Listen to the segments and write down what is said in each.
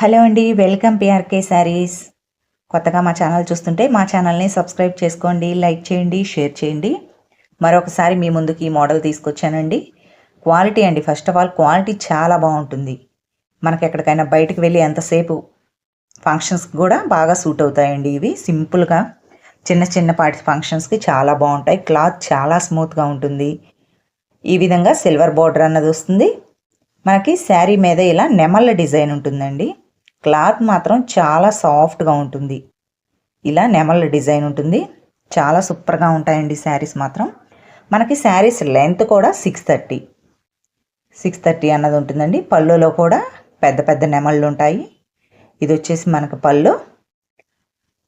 Hello అండి welcome PRK saris కొత్తగా మా ఛానల్ చూస్తుంటే మా ఛానల్ని సబ్స్క్రైబ్ చేసుకోండి లైక్ చేయండి షేర్ చేయండి. మరొకసారి మీ ముందుకి ఈ మోడల్ తీసుకొచ్చానండి. క్వాలిటీ అండి ఫస్ట్ ఆఫ్ ఆల్ క్వాలిటీ చాలా బాగుంటుంది. మనకి ఎక్కడికైనా బయటకు వెళ్ళి ఎంతసేపు ఫంక్షన్స్కి కూడా బాగా సూట్ అవుతాయండి ఇవి. సింపుల్గా చిన్న చిన్న పాటి ఫంక్షన్స్కి చాలా బాగుంటాయి. క్లాత్ చాలా స్మూత్గా ఉంటుంది. ఈ విధంగా సిల్వర్ బార్డర్ అన్నది వస్తుంది. మనకి శారీ మీద ఇలా నెమళ్ళ డిజైన్ ఉంటుందండి. క్లాత్ మాత్రం చాలా సాఫ్ట్గా ఉంటుంది. ఇలా నెమళ్ళ డిజైన్ ఉంటుంది. చాలా సూపర్గా ఉంటాయండి శారీస్ మాత్రం. మనకి శారీస్ లెంత్ కూడా సిక్స్ థర్టీ. సిక్స్ థర్టీ అన్నది ఉంటుందండి. పళ్ళులో కూడా పెద్ద పెద్ద నెమళ్ళు ఉంటాయి. ఇది వచ్చేసి మనకు పళ్ళు.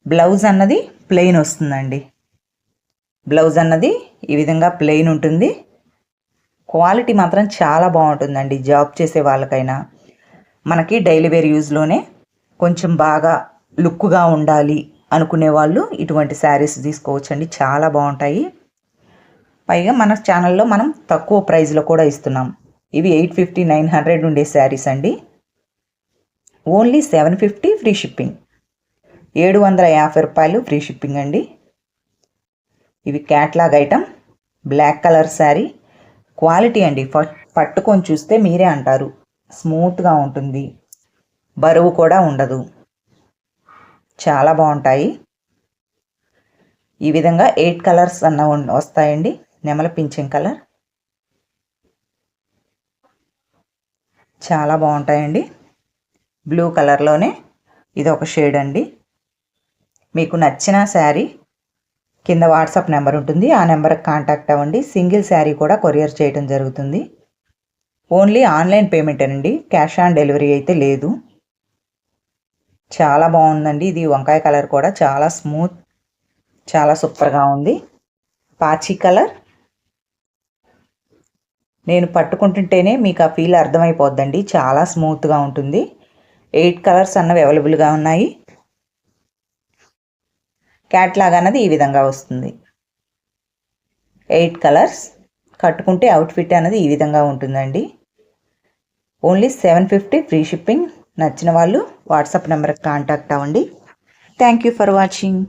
బ్లౌజ్ అన్నది ప్లెయిన్ వస్తుందండి. బ్లౌజ్ అన్నది ఈ విధంగా ప్లెయిన్ ఉంటుంది. క్వాలిటీ మాత్రం చాలా బాగుంటుందండి జాబ్ చేసే వాళ్ళకైనా. మనకి డైలీ వేర్ యూజ్లోనే కొంచెం బాగా లుక్గా ఉండాలి అనుకునే వాళ్ళు ఇటువంటి శారీస్ తీసుకోవచ్చండి. చాలా బాగుంటాయి. పైగా మన ఛానల్లో మనం తక్కువ ప్రైస్లో కూడా ఇస్తున్నాం. ఇవి ఎయిట్ ఫిఫ్టీ నైన్ హండ్రెడ్ ఉండే శారీస్ అండి. Only seven fifty free shipping. ఏడు వందల యాభై రూపాయలు ఫ్రీ షిప్పింగ్ అండి. ఇవి catalogue item black colour sari. Quality అండి. పట్టుకొని చూస్తే మీరే అంటారు. స్మూత్గా ఉంటుంది. బరువు కూడా ఉండదు. చాలా బాగుంటాయి. ఈ విధంగా ఎయిట్ కలర్స్ అన్న వస్తాయండి. నెమల పింఛన్ కలర్. చాలా బాగుంటాయండి. బ్లూ కలర్లోనే ఇది ఒక షేడ్ అండి. మీకు నచ్చిన శారీ కింద వాట్సాప్ నెంబర్ ఉంటుంది. ఆ నెంబర్కి కాంటాక్ట్ అవ్వండి. సింగిల్ శారీ కూడా కొరియర్ చేయడం జరుగుతుంది. ఓన్లీ ఆన్లైన్ పేమెంట్ అండి క్యాష్ ఆన్ డెలివరీ అయితే లేదు. చాలా బాగుందండి. ఇది వంకాయ కలర్ కూడా చాలా స్మూత్ చాలా సూపర్గా ఉంది. పాచి కలర్. నేను పట్టుకుంటుంటేనే మీకు ఆ ఫీల్ అర్థమైపోద్దండి. చాలా స్మూత్గా ఉంటుంది. ఎయిట్ కలర్స్ అన్నవి అవైలబుల్గా ఉన్నాయి. క్యాట్లాగ్ అన్నది ఈ విధంగా వస్తుంది. Eight colours. కట్టుకుంటే అవుట్ఫిట్ అనేది ఈ విధంగా ఉంటుందండి. Only seven fifty free shipping నచ్చిన వాళ్ళు వాట్సాప్ నెంబర్కి కాంటాక్ట్ అవ్వండి. Thank you for watching